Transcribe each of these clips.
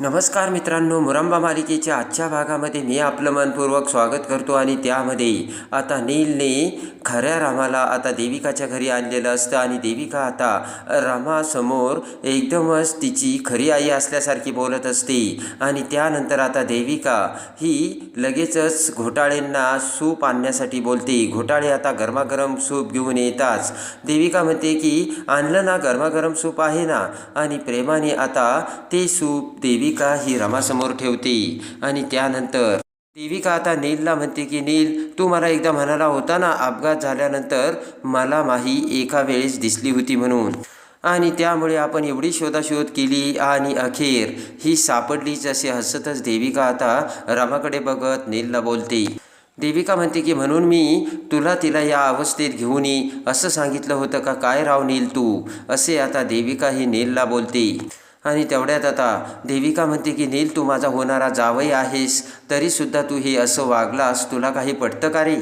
नमस्कार मित्रांनो मुरंबा मालिकेच्या आजच्या भागामध्ये मी आपलं मनपूर्वक स्वागत करतो आणि त्यामध्ये आता नीलने खऱ्या रामाला आता देविकाच्या घरी आणलेलं असतं आणि देविका आता रामासमोर एकदमच तिची खरी आई असल्यासारखी बोलत असते. आणि त्यानंतर आता देविका ही लगेचच घोटाळेंना सूप आणण्यासाठी बोलते. घोटाळे आता गरमागरम सूप घेऊन येताच देविका म्हणते की आणलं ना गरमागरम सूप आहे ना. आणि प्रेमाने आता ते सूप देवी देविका ही रमासमोर ठेवते. आणि त्यानंतर देविका आता नीलला म्हणते की नील तू मला एकदा म्हणाला होता ना अपघात झाल्यानंतर मला माही एका वेळेस दिसली होती म्हणून. आणि त्यामुळे आपण एवढी शोधाशोध केली आणि अखेर ही सापडलीच असे हसतच देविका आता रमाकडे बघत नीलला बोलते. देविका म्हणते की म्हणून मी तुला तिला या अवस्थेत घेऊन ये. असं सांगितलं होतं का? काय राव नील तू? असे आता देविका ही नीलला बोलते. आणि तेवढ्यात आता देविका म्हणते की नील तू माझा होणारा जावई आहेस तरीसुद्धा तू हे असं वागलास तुला काही पटतं का रे?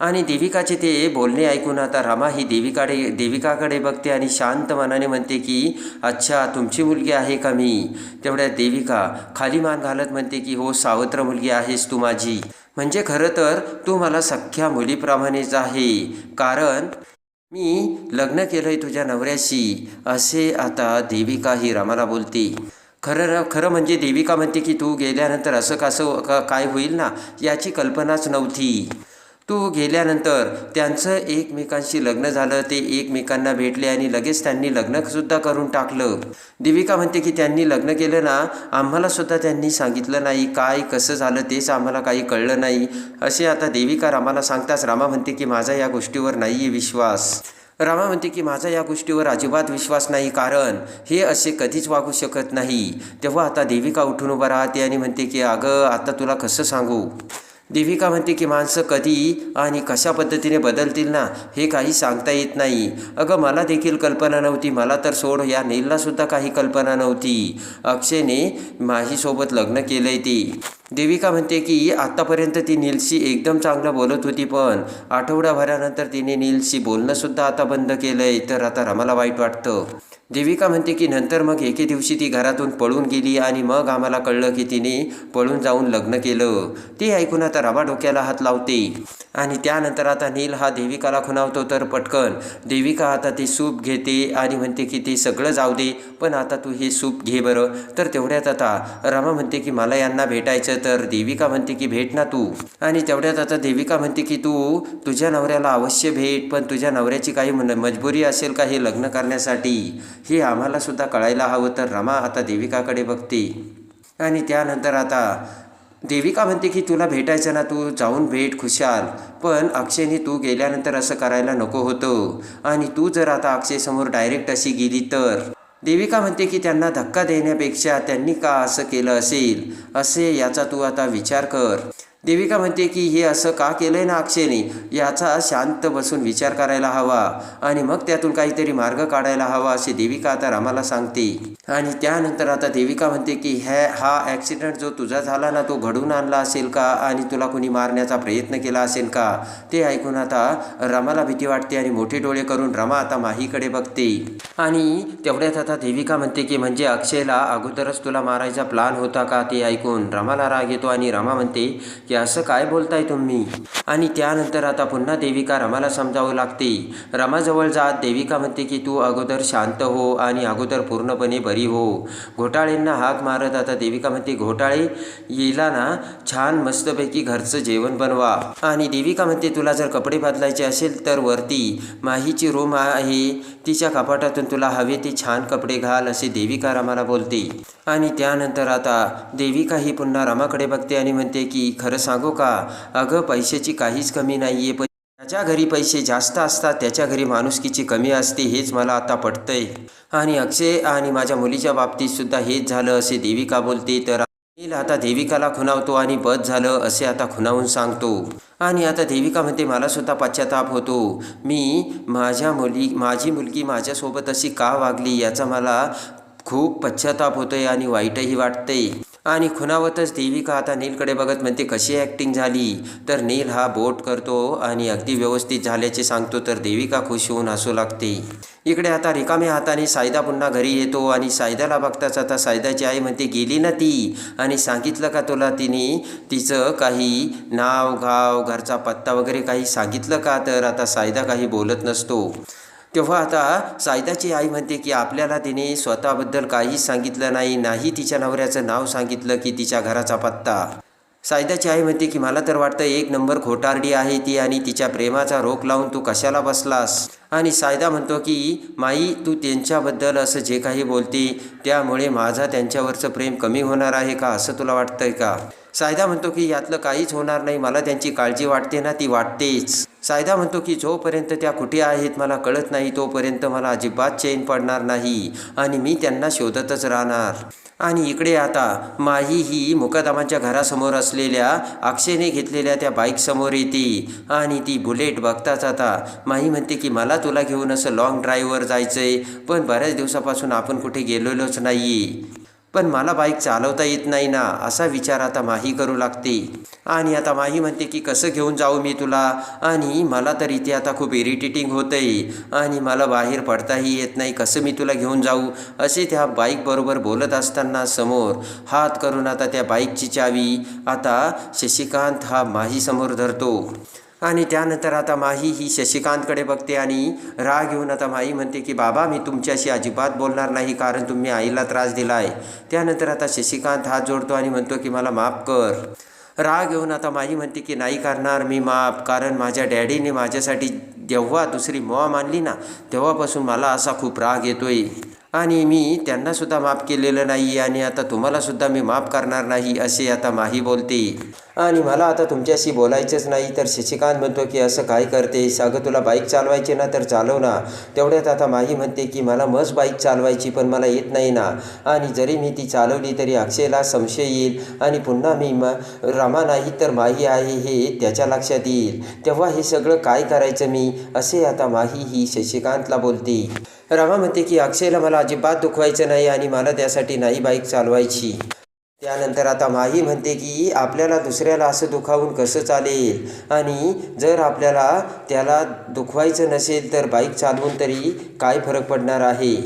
आणि देविकाचे ते बोलणे ऐकून आता रमा ही देविकाडे देविकाकडे बघते आणि शांत मनाने म्हणते की अच्छा तुमची मुलगी आहे का मी? तेवढ्यात देविका खाली मान घालत म्हणते की हो सावत्र मुलगी आहेस तू माझी. म्हणजे खरं तर तू मला सख्ख्या मुलीप्रमाणेच आहे. कारण मी लग्न केलंय तुझ्या नवऱ्याशी असे आता देविका ही रामाला बोलते. खरं खरं म्हणजे देविका म्हणते की तू गेल्यानंतर असं कसं का काय होईल ना याची कल्पनाच नव्हती. तू गेल्यानंतर त्यांचं एकमेकांशी लग्न झालं ते एकमेकांना भेटले आणि लगेच त्यांनी लग्नसुद्धा करून टाकलं. देविका म्हणते की त्यांनी लग्न केलं ना आम्हाला सुद्धा त्यांनी सांगितलं नाही काय कसं झालं तेच आम्हाला काही कळलं नाही. असे आता देविका रामाला सांगताच रामा म्हणते की माझा या गोष्टीवर नाही आहे विश्वास. रामा म्हणते की माझा या गोष्टीवर अजिबात विश्वास नाही कारण हे असे कधीच वागू शकत नाही. तेव्हा आता देविका उठून उभं राहते आणि म्हणते की अगं आता तुला कसं सांगू? देविका म्हणते की माणसं कधी आणि कशा पद्धतीने बदलतील ना हे काही सांगता येत नाही. अगं मला देखील कल्पना नव्हती. मला तर सोड या नीललासुद्धा काही कल्पना नव्हती. अक्षयने माझीसोबत लग्न केलं आहे ती. देविका म्हणते की आत्तापर्यंत ती नीलशी एकदम चांगलं बोलत होती पण आठवड्याभरानंतर तिने नीलशी बोलणंसुद्धा आता बंद केलं आहे तर आता रमाला वाईट वाटतं. देविका म्हणते की नंतर मग एके दिवशी ती घरातून पळून गेली आणि मग आम्हाला कळलं की तिने पळून जाऊन लग्न केलं. ते ऐकून आता रवा डोक्याला हात लावते. आणि त्यानंतर आता नील हा देविकाला खुणावतो तर पटकन. देविका आता ते सूप घेते आणि म्हणते की ते सगळं जाऊ दे पण आता तू हे सूप घे बरं. तर तेवढ्यात आता रमा म्हणते की मला यांना भेटायचं तर देविका म्हणते की भेट ना तू. आणि तेवढ्यात आता देविका म्हणते की तू तुझ्या नवऱ्याला अवश्य भेट पण तुझ्या नवऱ्याची काही मजबुरी असेल का हे लग्न करण्यासाठी? हे आम्हाला सुद्धा कळायला हवं तर रमा आता देविकाकडे बघते. आणि त्यानंतर आता देविका म्हणते की तुला भेटायचं ना तू जाऊन भेट खुशाल. पण अक्षयने तू गेल्यानंतर असं करायला नको होतं. आणि तू जर आता अक्षयसमोर डायरेक्ट अशी गेली तर? देविका म्हणते की त्यांना धक्का देण्यापेक्षा त्यांनी का असं केलं असेल? असे याचा तू आता विचार कर. देविका म्हणते की हे असं का केलंय ना अक्षयने? याचा शांत बसून विचार करायला हवा आणि मग त्यातून काहीतरी मार्ग काढायला हवा असे देविका आता रामाला सांगते. आणि त्यानंतर आता देविका म्हणते की ह्या हा ॲक्सिडेंट जो तुझा झाला ना तो घडून आणला असेल का? आणि तुला कुणी मारण्याचा प्रयत्न केला असेल का? ते ऐकून आता रमाला भीती वाटते आणि मोठे डोळे करून रमा आता माहीकडे बघते. आणि तेवढ्यात आता देविका म्हणते की म्हणजे अक्षयला अगोदरच तुला मारायचा प्लान होता का? ते ऐकून रमाला राग येतो आणि रमा म्हणते की असं काय बोलताय तुम्ही? आणि त्यानंतर आता पुन्हा देविका रमाला समजावं लागते. रमाजवळ जात देविका म्हणते की तू अगोदर शांत हो आणि अगोदर पूर्णपणे बरी हो. घोटाळेंना हाक मारत आता देविका म्हणते घोटाळे? येला ना छान मस्तपैकी घरचं जेवण बनवा. आणि देविका म्हणते तुला जर कपडे बदलायचे असेल तर वरती माहीची रूम आहे. तिच्या कपाटातून तुला हवे ते छान कपडे घाल असे देविका रमाला बोलते. आणि त्यानंतर आता देविका ही पुन्हा रमाकडे बघते आणि म्हणते की खरं सांगू का? अगं पैशाची काहीच कमी नाही आहे पण त्याच्या घरी पैसे जास्त असतात त्याच्या घरी माणुसकीची कमी असते हेच मला आता पटतंय. आणि अक्षय आणि माझ्या मुलीच्या बाबतीत सुद्धा हेच झालं असे देविका बोलते तर नील आता देविकाला खुणावतो आणि बस झालं असे आता खुणावून सांगतो. आणि आता देविका म्हणते मला सुद्धा पश्चाताप होतो. मी माझ्या मुली माझी मुलगी माझ्यासोबत अशी का वागली? याचा मला खूप पश्चाताप होतोय आणि वाईटही वाटते आणि खुणावतच देविका आता नीलकडे बघत म्हणते कशी ॲक्टिंग झाली? तर नील हा बोट करतो आणि अगदी व्यवस्थित झाल्याचे सांगतो तर देविका खुश होऊन हसू लागते. इकडे आता रिकाम्या हाताने सायदा पुन्हा घरी येतो आणि सायदाला बघताच आता सायदाची आई म्हणते गेली ना ती? आणि सांगितलं का तुला तिने? तिचं काही नाव गाव घरचा पत्ता वगैरे काही सांगितलं का? तर आता सायदा काही बोलत नसतो. तेव्हा आता सायदाची आई म्हणते की आपल्याला तिने स्वतःबद्दल काहीच सांगितलं नाही नाही तिच्या नवऱ्याचं नाव सांगितलं की तिच्या घराचा पत्ता. सायदाची आई म्हणते की मला तर वाटतं एक नंबर खोटारडी आहे ती आणि तिच्या प्रेमाचा रोख लावून तू कशाला बसलास? आणि सायदा म्हणतो की माई तू त्यांच्याबद्दल असं जे काही बोलते त्यामुळे माझा त्यांच्यावरचं प्रेम कमी होणार आहे का असं तुला वाटतंय का? सायदा म्हणतो की यातलं काहीच होणार नाही मला त्यांची काळजी वाटते ना ती वाटतेच. सायदा म्हणतो की जोपर्यंत त्या कुठे आहेत मला कळत नाही तोपर्यंत मला अजिबात चैन पडणार नाही आणि मी त्यांना शोधतच राहणार. आणि इकडे आता माही ही मुकादमाच्या घरासमोर असलेल्या अक्षयने घेतलेल्या त्या बाईकसमोर येते आणि ती बुलेट बघताच आता माही म्हणते की मला तुला घेऊन असं लॉंग ड्राईव्हवर जायचं आहे पण बऱ्याच दिवसापासून आपण कुठे गेलेलोच नाही पण मला बाईक चालवता येत नाही ना असा विचार आता माही करू लागते. आणि आता माही म्हणते की कसं घेऊन जाऊ मी तुला? आणि मला तर इथे आता खूप इरिटेटिंग होतंय. आणि मला बाहेर पडताही येत नाही कसं मी तुला घेऊन जाऊ? असे त्या बाईकबरोबर बोलत असताना समोर हात करून आता त्या बाईकची चावी आता शशिकांत हा माहीसमोर धरतो. आणि त्यानंतर आता माही ही शशिकांतकडे बघते आणि राग घेऊन आता माही म्हणते की बाबा मी तुमच्याशी अजिबात बोलणार नाही कारण तुम्ही आईला त्रास दिला आहे त्यानंतर आता शशिकांत हात जोडतो आणि म्हणतो की मला माफ कर. राग घेऊन आता माही म्हणते की नाही करणार मी माफ कारण माझ्या डॅडीने माझ्यासाठी जेव्हा दुसरी मोहा मानली ना तेव्हापासून मला असा खूप राग येतोय. आणि मी त्यांनासुद्धा माफ केलेलं नाही आणि आता तुम्हालासुद्धा मी माफ करणार नाही असे आता माही बोलते. आणि मला आता तुमच्याशी बोलायचंच नाही तर शशिकांत म्हणतो की असं काय करते? अगं तुला बाईक चालवायची ना तर चालव ना. तेवढ्यात आता माही म्हणते की मला मस्त बाईक चालवायची पण मला येत नाही ना. आणि जरी मी ती चालवली तरी अक्षयला संशय येईल आणि पुन्हा मी म रमा नाही तर माही आहे हे त्याच्या लक्षात येईल. तेव्हा हे सगळं काय करायचं मी? असे आता माही ही शशिकांतला बोलते. रामा म्हणते की अक्षयला मला अजिबात दुखवायचं नाही आणि मला त्यासाठी नाही बाईक चालवायची. त्यानंतर आता माही म्हणते की आपल्याला दुसऱ्याला असं दुखावून कसं चालेल? आणि जर आपल्याला त्याला दुखवायचं नसेल तर बाईक चालवून तरी काय फरक पडणार आहे?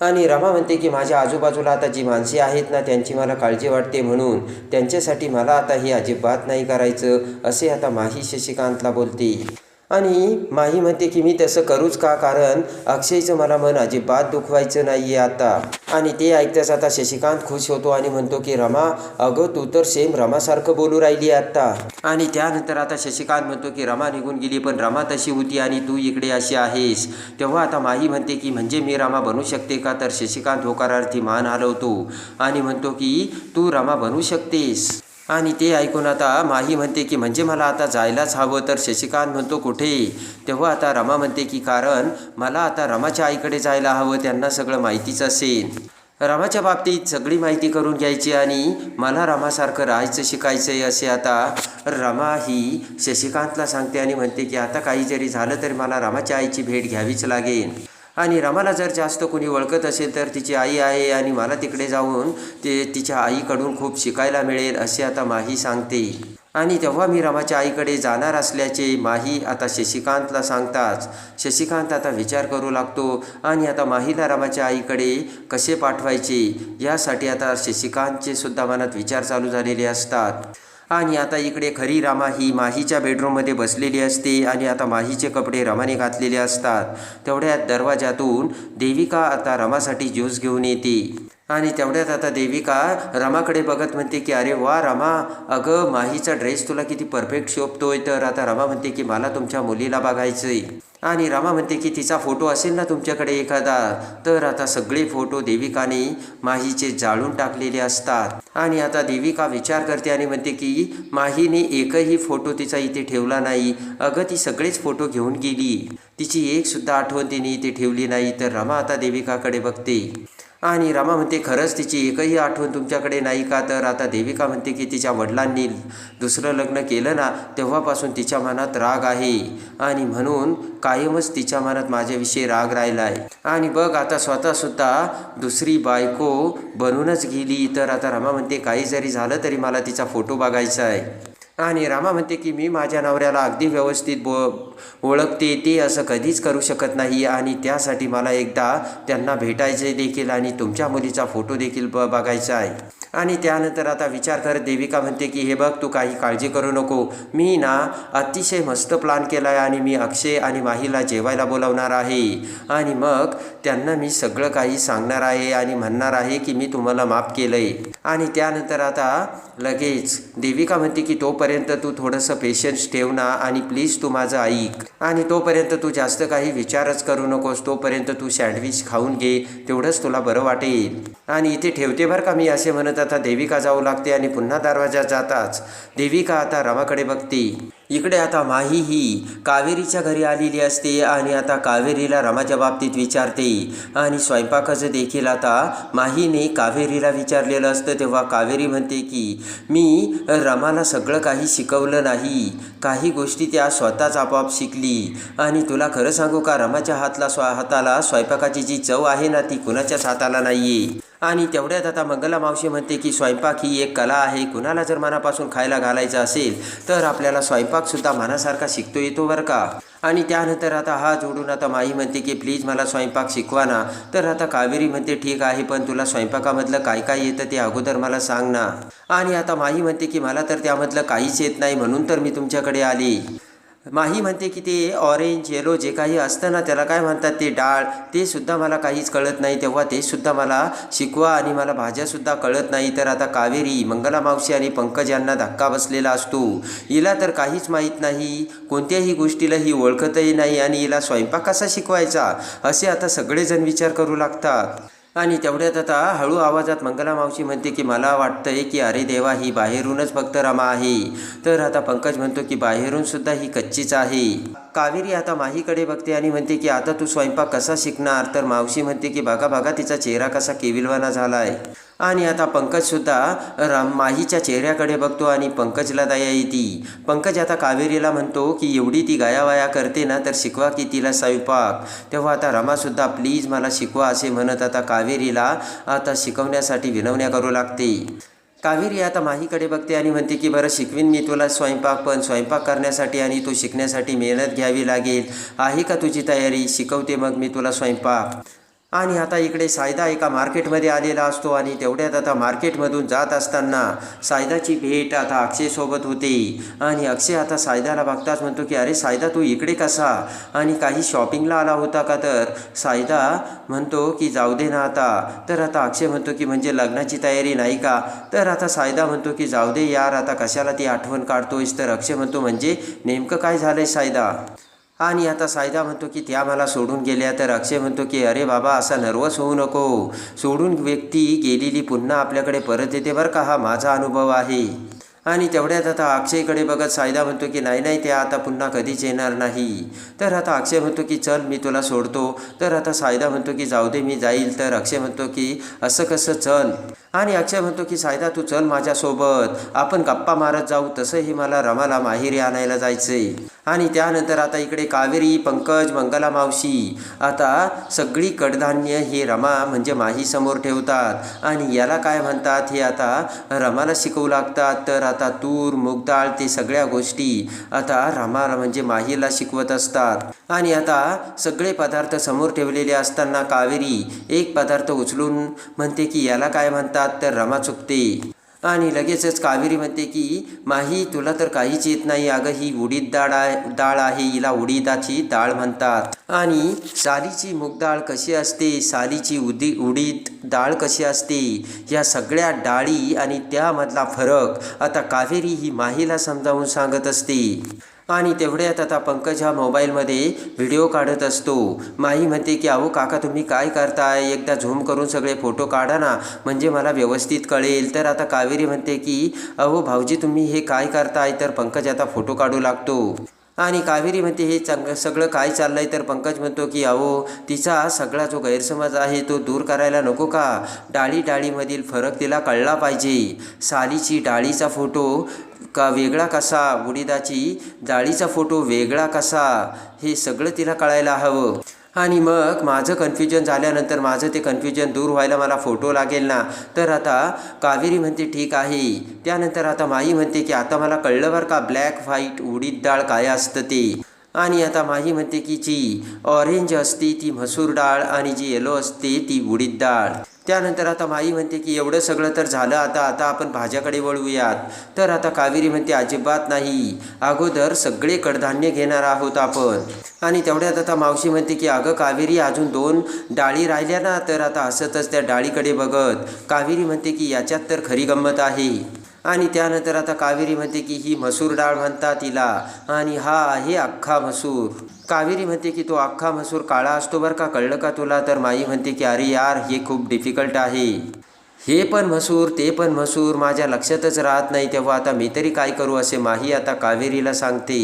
आणि रमा म्हणते की माझ्या आजूबाजूला आता जी माणसे आहेत ना त्यांची मला काळजी वाटते म्हणून त्यांच्यासाठी मला आता हे अजिबात नाही करायचं असे आता माही शशिकांतला बोलते. आणि माही म्हणते की मी तसं करूच का? कारण अक्षयचं मला मन अजिबात दुखवायचं नाही आहे आता. आणि ते ऐकताच आता शशिकांत खुश होतो आणि म्हणतो की रमा अगं तू तर सेम रमासारखं बोलू राहिली आता. आणि त्यानंतर आता शशिकांत म्हणतो की रमा निघून गेली पण रमा तशी होती आणि तू इकडे अशी आहेस. तेव्हा आता माही म्हणते की म्हणजे मी रमा बनू शकते का? तर शशिकांत होकारार्थी मान हलवतो आणि म्हणतो की तू रमा बनू शकतेस. आणि ते ऐकून आता माही म्हणते की म्हणजे मला आता जायलाच हवं. तर शशिकांत म्हणतो कुठे? तेव्हा आता रमा म्हणते की कारण मला आता रमाच्या आईकडे जायला हवं त्यांना सगळं माहितीच असेल. रमाच्या बाबतीत सगळी माहिती करून घ्यायची आणि मला रमासारखं राहायचं शिकायचं आहे असे आता रमा ही शशिकांतला सांगते आणि म्हणते की आता काही जरी झालं तरी मला रमाच्या आईची भेट घ्यावीच लागेल. आणि रमाला जर जास्त कोणी ओळखत असेल तर तिची आई आहे आणि मला तिकडे जाऊन ते तिच्या आईकडून खूप शिकायला मिळेल असे आता माही सांगते. आणि तेव्हा मी रमाच्या आईकडे जाणार असल्याचे माही आता शशिकांतला सांगताच. शशिकांत आता विचार करू लागतो आणि आता माहीला रमाच्या आईकडे कसे पाठवायचे? यासाठी आता शशिकांतचे सुद्धा मनात विचार चालू झालेले असतात. आणि आता इकडे खरी रामा ही माहीच्या बेडरूममध्ये बसलेली असते आणि आता माहीचे कपडे रमाने घातलेले असतात. तेवढ्यात दरवाजातून देविका आता रमासाठी ज्यूस घेऊन येते. आणि तेवढ्यात आता देविका रमाकडे बघत म्हणते की अरे वा रमा अगं माहीचा ड्रेस तुला किती परफेक्ट शोभतोय. तर आता रमा म्हणते की मला तुमच्या मुलीला बघायचंय. आणि रमा म्हणते की तिचा फोटो असेल ना तुमच्याकडे एखादा? तर आता सगळे फोटो देविकाने माहीचे जाळून टाकलेले असतात. आणि आता देविका विचार करते आणि म्हणते की माहीने एकही फोटो तिचा इथे ठेवला नाही. अगं ती सगळेच फोटो घेऊन गेली. तिची एकसुद्धा आठवण तिने इथे ठेवली नाही. तर रमा आता देविकाकडे बघते. आणि रमा म्हणते खरंच तिची एकही आठवण तुमच्याकडे नाही का? तर आता देविका म्हणते की तिच्या वडिलांनी दुसरं लग्न केलं ना तेव्हापासून तिच्या मनात राग आहे. आणि म्हणून कायमच तिच्या मनात माझ्याविषयी राग राहिला आहे. आणि बघ आता स्वतःसुद्धा दुसरी बायको बनूनच गेली. तर आता रमा म्हणते काही जरी झालं तरी मला तिचा फोटो बघायचा आहे. आणि रामा म्हणते की मी माझ्या नवऱ्याला अगदी व्यवस्थित बो ओळखते ते असं कधीच करू शकत नाही आणि त्यासाठी मला एकदा त्यांना भेटायचे देखील आणि तुमच्या मुलीचा फोटो देखील ब बघायचा आहे. आणि त्यानंतर आता विचार करत देविका म्हणते की हे बघ तू काही काळजी करू नको. मी ना अतिशय मस्त प्लान केला आहे आणि मी अक्षय आणि माहीला जेवायला बोलावणार आहे. आणि मग त्यांना मी सगळं काही सांगणार आहे आणि म्हणणार आहे की मी तुम्हाला माफ केलं आहे आणि त्यानंतर आता लगेच देविका म्हणते की तोपर्यंत तू थोडंसं पेशन्स ठेव ना आणि प्लीज तू माझं ऐक. आणि तोपर्यंत तू जास्त काही विचारच करू नकोस. तोपर्यंत तू सँडविच खाऊन घे. तेवढंच तुला बरं वाटेल. आणि इथे ठेवते बरं का मी असे म्हणत आता देविका जाऊ लागते आणि पुन्हा दरवाजात जाताच. देविका आता रमाकडे बघते. इकडे आता माही ही कावेरीच्या घरी आलेली असते आणि आता कावेरीला रमाच्या बाबतीत विचारते. आणि स्वयंपाकाचं देखील आता माहीने कावेरीला विचारलेलं असतं. तेव्हा कावेरी म्हणते की मी रमाला सगळं काही शिकवलं नाही. काही गोष्टी त्या स्वतःच आपोआप शिकली. आणि तुला खरं सांगू का रमाच्या हातला स्व हाताला स्वयंपाकाची जी चव आहे ना ती कुणाच्याच हाताला नाही आहे आणि तेवढ्यात आता मंगला मावशी म्हणते की स्वयंपाक ही एक कला आहे. कुणाला जर मनापासून खायला घालायचं असेल तर आपल्याला स्वयंपाकसुद्धा मनासारखा शिकतो येतो बरं का? आणि त्यानंतर आता हा जोडून आता माई म्हणते की प्लीज मला स्वयंपाक शिकवा ना. तर आता कावेरी म्हणते ठीक आहे पण तुला स्वयंपाकामधलं काय काय येतं ते अगोदर मला सांग ना. आणि आता माई म्हणते की मला तर त्यामधलं काहीच येत नाही म्हणून तर मी तुमच्याकडे आली. माही म्हणते की ते ऑरेंज येलो जे काही असतं ना त्याला काय म्हणतात ते डाळ? ते सुद्धा मला काहीच कळत नाही. तेव्हा ते सुद्धा मला शिकवा आणि मला भाज्यासुद्धा कळत नाही. तर आता कावेरी मंगला मावशी आणि पंकज यांना धक्का बसलेला असतो. हिला तर काहीच माहीत नाही. कोणत्याही गोष्टीला ही ओळखतही नाही आणि हिला स्वयंपाक कसा शिकवायचा? असे आता सगळेजण विचार करू लागतात. आणि तेवढ्यात आता हळू आवाजात मंगला मावशी म्हणते की मला वाटतंय की अरे देवा ही बाहेरूनच फक्त रमा आहे. तर आता पंकज म्हणतो की बाहेरून सुद्धा ही कच्चीच आहे. कावेरी आता माहीकडे बघते आणि म्हणते की आता तू स्वयंपाक कसा शिकणार? तर मावशी म्हणते की बघा बघा तिचा चेहरा कसा केविलवाना झाला आहे आणि आता पंकजसुद्धा राम माहीच्या चेहऱ्याकडे बघतो आणि पंकजला दया येते. पंकज आता कावेरीला म्हणतो की एवढी ती गायावाया करते ना तर शिकवा की तिला स्वयंपाक. तेव्हा आता रमासुद्धा प्लीज मला शिकवा असे म्हणत आता कावेरीला आता शिकवण्यासाठी विनवण्या करू लागते. कावेरी आता माहीकडे बघते आणि म्हणते की बरं शिकवीन मी तुला स्वयंपाक पण स्वयंपाक करण्यासाठी आणि तो शिकण्यासाठी मेहनत घ्यावी लागेल. आहे का तुझी तयारी? शिकवते मग मी तुला स्वयंपाक. आणि आता इकडे सायदा एका मार्केटमध्ये आलेला असतो आणि तेवढ्यात आता मार्केटमधून जात असताना सायदाची भेट आता अक्षयसोबत होते. आणि अक्षय आता सायदाला बघताच म्हणतो की अरे सायदा तू इकडे कसा? आणि काही शॉपिंगला आला होता का तर सायदा म्हणतो की जाऊ दे ना आता. तर आता अक्षय म्हणतो की म्हणजे लग्नाची तयारी नाही का? तर आता सायदा म्हणतो की जाऊ दे यार आता कशाला ती आठवण काढतोयस? तर अक्षय म्हणतो म्हणजे नेमकं काय झालंय सायदा? आणि आता सायदा म्हणतो की त्या मला सोडून गेल्या तर अक्षय म्हणतो की अरे बाबा असा नर्वस होऊ नको. सोडून व्यक्ती गेलेली पुन्हा आपल्याकडे परत येते बरं का? हा माझा अनुभव आहे. आणि तेवढ्यात आता अक्षयकडे बघत सायदा म्हणतो की नाही नाही ते आता पुन्हा कधीच येणार नाही. तर आता अक्षय म्हणतो की चल मी तुला सोडतो. तर आता सायदा म्हणतो की जाऊ दे मी जाईल. तर अक्षय म्हणतो की असं कसं चल. आणि अक्षय म्हणतो की सायदा तू चल माझ्यासोबत. आपण गप्पा मारत जाऊ तसंही मला रमाला माहेरी आणायला जायचंय. आणि त्यानंतर आता इकडे कावेरी पंकज मंगला मावशी. आता सगळी कडधान्य हे रमा म्हणजे माही समोर ठेवतात. आणि याला काय म्हणतात हे आता रमाला शिकवू लागतात. तर आता तूर मूगडाळ ते सगळ्या गोष्टी आता रामाला म्हणजे माहीला शिकवत असतात. आणि आता सगळे पदार्थ समोर ठेवलेले असताना कावेरी एक पदार्थ उचलून म्हणते की याला काय म्हणतात? तर रमा चुकते. आणि लगेचच कावेरी म्हणते की माही तुला तर काहीच येत नाही. अगं ही उडीद डाळ आहे डाळ आहे. हिला उडीदाची डाळ म्हणतात. आणि सालीची मूगडाळ कशी असते? सालीची उदी उडीद डाळ कशी असते? या सगळ्या डाळी आणि त्यामधला फरक आता कावेरी ही माहीला समजावून सांगत असते. आणि तेवढ्यात आता पंकज हा मोबाईलमध्ये व्हिडिओ काढत असतो. माही म्हणते की अहो काका तुम्ही काय करताय? एकदा झूम करून सगळे फोटो काढा ना. म्हणजे मला व्यवस्थित कळेल. तर आता कावेरी म्हणते की अहो भाऊजी तुम्ही हे काय करताय? तर पंकज आता फोटो काढू लागतो. आणि कावेरी म्हणते हे चांग सगळं काय चाललं आहे तर पंकज म्हणतो की अहो तिचा सगळा जो गैरसमज आहे तो दूर करायला नको का? डाळी डाळीमधील फरक तिला कळला पाहिजे. सालीची डाळीचा फोटो का वेगळा कसा? उडीदाची डाळीचा फोटो वेगळा कसा? हे सगळं तिला कळायला हवं. आणि मग माझं कन्फ्युजन झाल्यानंतर माझं ते कन्फ्युजन दूर व्हायला मला फोटो लागेल ना. तर आता कावेरी म्हणते ठीक आहे. त्यानंतर आता माई म्हणते की आता मला कळलं बरं का ब्लॅक व्हाईट उडीद डाळ काय असतं ते? आणि आता माही म्हणते की जी ऑरेंज असते ती मसूर डाळ आणि जी येलो असते ती उडीद डाळ. त्यानंतर आता माई म्हणते की एवढं सगळं तर झालं आता आता आपण भाज्याकडे वळूयात. तर आता कावेरी म्हणते अजिबात नाही. अगोदर सगळे कडधान्य घेणार आहोत आपण. आणि तेवढ्यात आता मावशी म्हणते की अगं कावेरी अजून दोन डाळी राहिल्या ना तर आता असतच त्या डाळीकडे बघत. कावेरी म्हणते की याच्यात तर खरी गंमत आहे. आणि त्यानंतर आता कावेरी म्हणते की ही मसूर डाळ म्हणतात तिला. आणि हा आहे अख्खा मसूर कावेरी म्हणते की तो अख्खा मसूर काळा असतो बरं का? कळलं का तुला? तर माई म्हणते की अरे यार हे खूप डिफिकल्ट आहे. हे पण मसूर ते पण मसूर माझ्या लक्षातच राहत नाही तेव्हा आता मी तरी काय करू असे माही आता कावेरीला सांगते.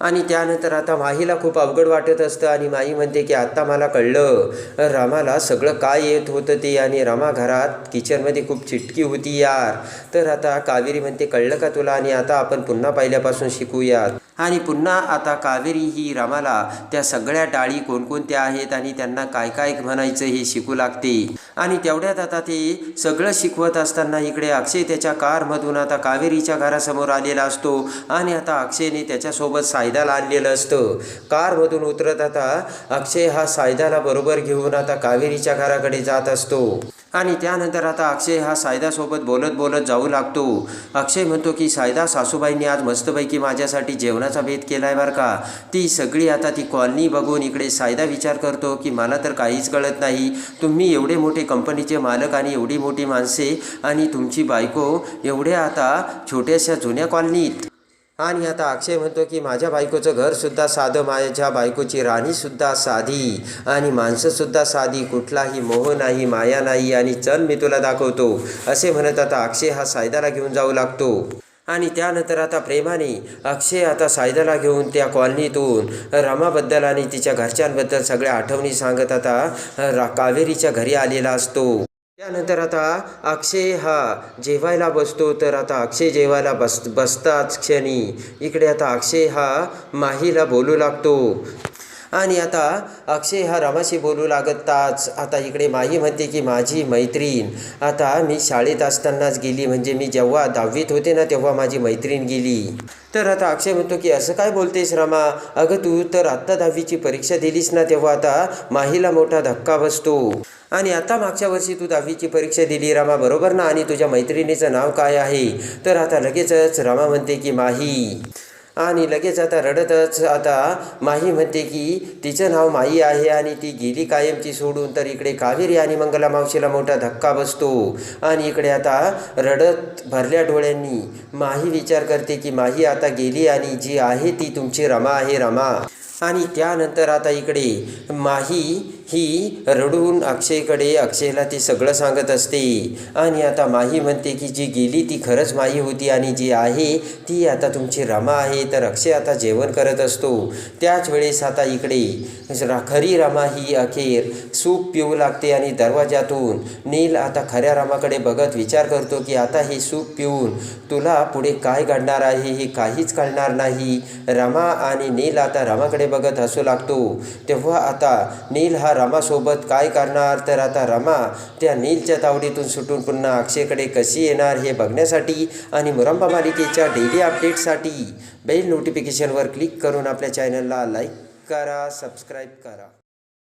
आणि त्यानंतर आता माहीला खूप अवघड वाटत असतं आणि माही म्हणते की आत्ता मला कळलं. रामाला सगळं काय येत होतं ते आणि रामा घरात किचनमध्ये खूप चिटकी होती यार. तर आता कावेरी म्हणते कळलं का तुला? आणि आता आपण पुन्हा पहिल्यापासून शिकूयात. आणि पुन्हा आता कावेरी ही रामाला त्या सगळ्या डाळी कोणकोणत्या आहेत आणि त्यांना काय काय म्हणायचं हे शिकू लागते. आणि तेवढ्यात आता ते सगळं शिकवत असताना इकडे अक्षय त्याच्या कारमधून आता कावेरीच्या घरासमोर आलेला असतो. आणि आता अक्षयने त्याच्यासोबत सायदाला आणलेलं असतं. कारमधून उतरत आता अक्षय हा सायदाला बरोबर घेऊन आता कावेरीच्या घराकडे जात असतो. आणि त्यानंतर आता अक्षय हा सायदासोबत बोलत बोलत जाऊ लागतो. अक्षय म्हणतो की सायदा सासूबाईंनी आज मस्तपैकी माझ्यासाठी जेवणाचा भेद केला आहे बरं का? ती सगळी आता ती कॉलनी बघून इकडे सायदा विचार करतो की मला तर काहीच कळत नाही. तुम्ही एवढे मोठे कंपनीचे मालक आणि एवढी मोठी माणसे आणि तुमची बायको एवढ्या आता छोट्याशा जुन्या कॉलनीत आणि आता अक्षय म्हणतो की माझ्या बायकोचं घरसुद्धा साधं माझ्या बायकोची राणीसुद्धा साधी आणि माणसंसुद्धा साधी कुठलाही मोह नाही माया नाही आणि चल मी तुला दाखवतो असे म्हणत आता अक्षय हा सायदाला घेऊन जाऊ लागतो. आणि त्यानंतर आता प्रेमाने अक्षय आता सायदाला घेऊन त्या कॉलनीतून रमाबद्दल आणि तिच्या घरच्यांबद्दल सगळ्या आठवणी सांगत आता रा कावेरीच्या घरी आलेला असतो. त्यानंतर आता अक्षय हा जेवायला बसतो तर आता अक्षय जेवायला बस बसताच क्षणी इकडे आता अक्षय हा माहीला बोलू लागतो. आणि आता अक्षय हा रमाशी बोलू लागताच. आता इकडे माही म्हणते की माझी मैत्रीण. आता मी शाळेत असतानाच गेली. म्हणजे मी जेव्हा दहावीत होते ना तेव्हा माझी मैत्रीण गेली. तर आता अक्षय म्हणतो की असं काय बोलतेस रमा? अगं तू तर आत्ता दहावीची परीक्षा दिलीस ना तेव्हा आता माहीला मोठा धक्का बसतो. आणि आता मागच्या वर्षी तू दहावीची परीक्षा दिली रमा बरोबर ना? आणि तुझ्या मैत्रिणीचं नाव काय आहे? तर आता लगेचच रमा म्हणते की माही. आणि लगेच आता रडतच आता माही म्हणते की तिचं नाव माई आहे आणि ती गेली कायमची सोडून तर इकडे कावेरी आणि मंगला मावशीला मोठा धक्का बसतो. आणि इकडे आता रडत भरल्या डोळ्यांनी माही विचार करते की माही आता गेली आणि जी आहे ती तुमची रमा आहे रमा. आणि त्यानंतर आता इकडे माही ही रडून अक्षयकडे अक्षयला ती सगळं सांगत असते. आणि आता माही म्हणते की जी गेली ती खरंच माही होती आणि जी आहे ती आता तुमची रमा आहे. तर अक्षय आता जेवण करत असतो. त्याच वेळेस आता इकडे खरी रमा ही अखेर सूप पिऊ लागते आणि दरवाजातून नील आता खऱ्या रामाकडे बघत विचार करतो की आता हे सूप पिऊन तुला पुढे काय घडणार आहे हे काहीच कळणार नाही. रमा आणि नील आता रमाकडे बघत हसू लागतो. तेव्हा आता नील हा रमासोबत काय करणार? तर आता रमा त्या नीलच्या तावडीतून सुटून पुन्हा अक्षयकडे कशी येणार हे बघण्यासाठी आणि मुरंबा मालिकेच्या डेली अपडेटसाठी बेल नोटिफिकेशनवर क्लिक करून आपल्या चॅनलला लाईक करा सबस्क्राईब करा.